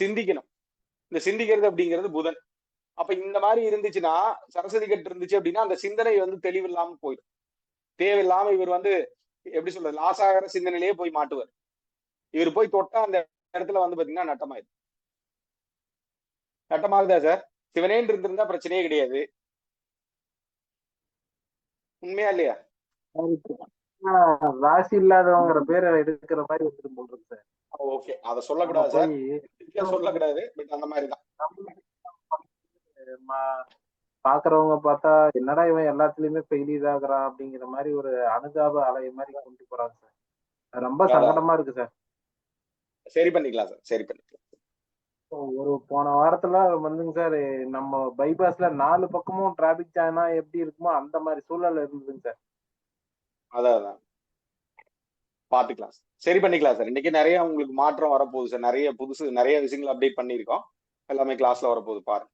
சிந்திக்கணும். இந்த சிந்திக்கிறது அப்படிங்கிறது புதன். அப்ப இந்த மாதிரி இருந்துச்சுன்னா சரஸ்வதி கட்டு இருந்துச்சு அப்படின்னா அந்த சிந்தனை வந்து தெளிவில்லாம போயிடும். தேவையில்லாம இவர் வந்து எப்படி சொல்றது லாசாகர சிந்தனையிலேயே போய் மாட்டுவார். இவர் போய் தொட்டா அந்த இடத்துல வந்து பாத்தீங்கன்னா நட்டமாயிரு நட்டமாகுதா சார் சிவனேன்னு இருந்திருந்தா பிரச்சனையே கிடையாது. உண்மையா இல்லையா? ராசி இல்லாதவங்கிற பேரை எடுக்கிற மாதிரி வந்துட்டு போடுறது சார் ஓகே அத சொல்லக்கூடாது சார். சொல்லக்கூடாது பட் அந்த மாதிரி தான் பாக்குறவங்க பார்த்தா என்னடா இவன் எல்லாத்துலயுமே ஃபெயில் ஆகுறான் அப்படிங்கிற மாதிரி ஒரு அனுதாப அலை மாதிரி கொண்டு போறாங்க சார். ரொம்ப. சங்கடமா இருக்கு சார். சரி பண்ணிக்கலாம் சார். சரி பண்ணிக்கலாம். ஒரு போன வாரத்துல வந்துங்க சார் நம்ம பைபாஸ்ல நாலு பக்கமும் டிராபிக் ஜாம்னா எப்படி இருக்குமோ அந்த மாதிரி சூழல் இருந்ததுங்க சார். அதான். பாத்துக்கலாம். சார். சரி பண்ணிக்கலாம் சார். இன்னைக்கு நிறைய உங்களுக்கு மாற்றம் வரப்போகுது சார். நிறைய புதுசு நிறைய விஷயங்கள் அப்டேட் பண்ணியிருக்கோம். எல்லாமே கிளாஸ்ல வரப்போகுது பாருங்க.